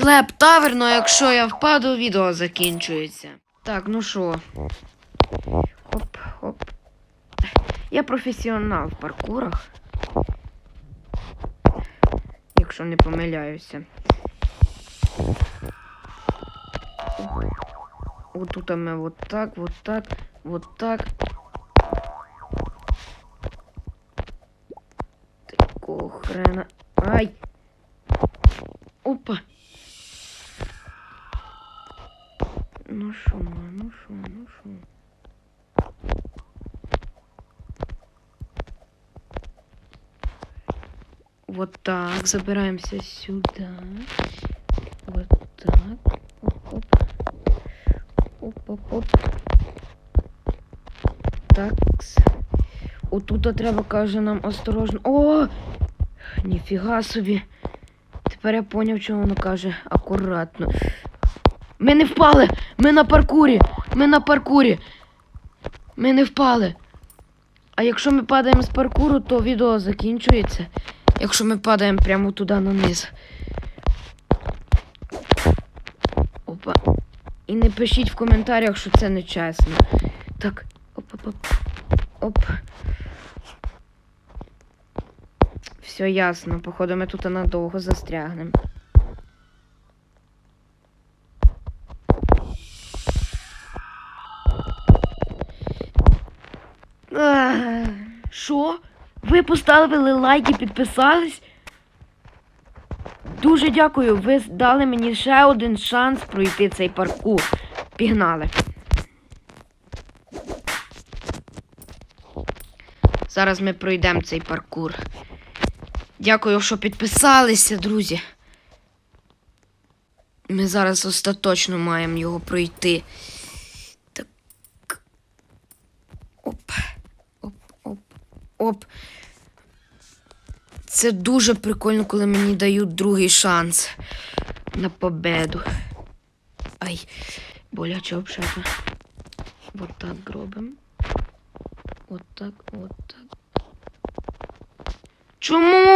Слеп таверно, якщо я впаду, відео закінчується. Так, ну що. Хоп, хоп. Я професіонал в паркурах. Якщо не помиляюся. Вот тут ми вот так, вот так, вот так. Такого хрена. Ай! Опа! Ну шо, ну шо, ну шо. Вот так, забираемся сюда. Вот так. Оп-оп. Оп-оп-оп. Такс. Отут треба, каже, нам осторожно. О! Ніфіга собі. Тепер я поняв, чого воно каже акуратно. Ми не впали! Ми на паркурі! Ми на паркурі! Ми не впали. А якщо ми падаємо з паркуру, то відео закінчується. Якщо ми падаємо прямо туди на низ. Опа. І не пишіть в коментарях, що це не чесно. Так, оп-оп-оп. Оп. Все ясно. Походу, ми тут надовго застрягнемо. Що? Ви поставили лайк і підписались? Дуже дякую. Ви дали мені ще один шанс пройти цей паркур. Пігнали. Зараз ми пройдемо цей паркур. Дякую, що підписалися, друзі. Ми зараз остаточно маємо його пройти. Так. Оп. Оп, оп, оп. Це дуже прикольно, коли мені дають другий шанс на победу. Ай, боляче обшата. Вот так робимо. Вот так, вот так. Чому?